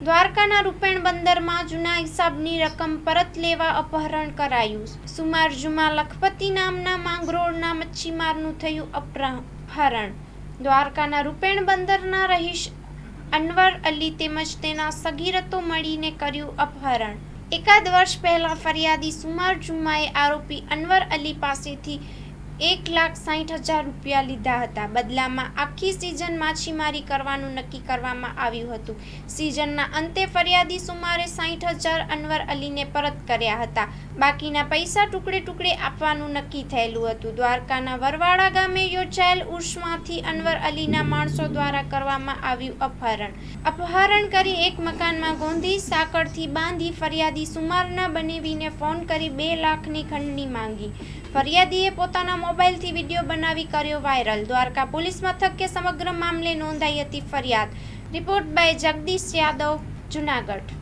દ્વારકાના રૂપેણ બંદરમાં જૂના હિસાબની રકમ પરત લેવા અપહરણ કરાયું. સુમાર જુમા લખપતિ નામના માંગરોળના મચ્છીમારનું થયું અપહરણ. દ્વારકાના રૂપેણ બંદરના રહીશ અનવર અલી તેમજ તેના સગીરતો મળીને કર્યું અપહરણ. એકાદ વર્ષ પહેલા ફરિયાદી સુમાર જુમાએ આરોપી અનવર અલી પાસેથી એક લાખ સાઠ હજાર રૂપિયા લીધા હતા. બદલામાં આખી સિઝન માછીમારી કરવાનું નક્કી કરવામાં આવ્યું હતું. સિઝનના અંતે ફરિયાદી સુમારે સાઠ હજાર અનવર અલીને પરત કર્યા હતા. બાકીના પૈસા ટુકડે ટુકડે આપવાનું નક્કી થયેલું હતું. દ્વારકાના વરવાડા ગામે યોજાયેલ ઉર્સમાંથી અનવર અલીના માણસો દ્વારા કરવામાં આવ્યું અપહરણ. અપહરણ કરી એક મકાનમાં ગોંધી, સાંકળથી બાંધી ફરિયાદી સુમારના બનેવીને ફોન કરી બે લાખની ખંડણી માંગી. ફરિયાદીએ પોતાના મોબાઈલથી વીડિયો બનાવી કર્યો વાયરલ. દ્વારકા પોલીસ મથકે સમગ્ર મામલે નોંધાઈ હતી ફરિયાદ. Report by Jagdish Yadav, Junagadh.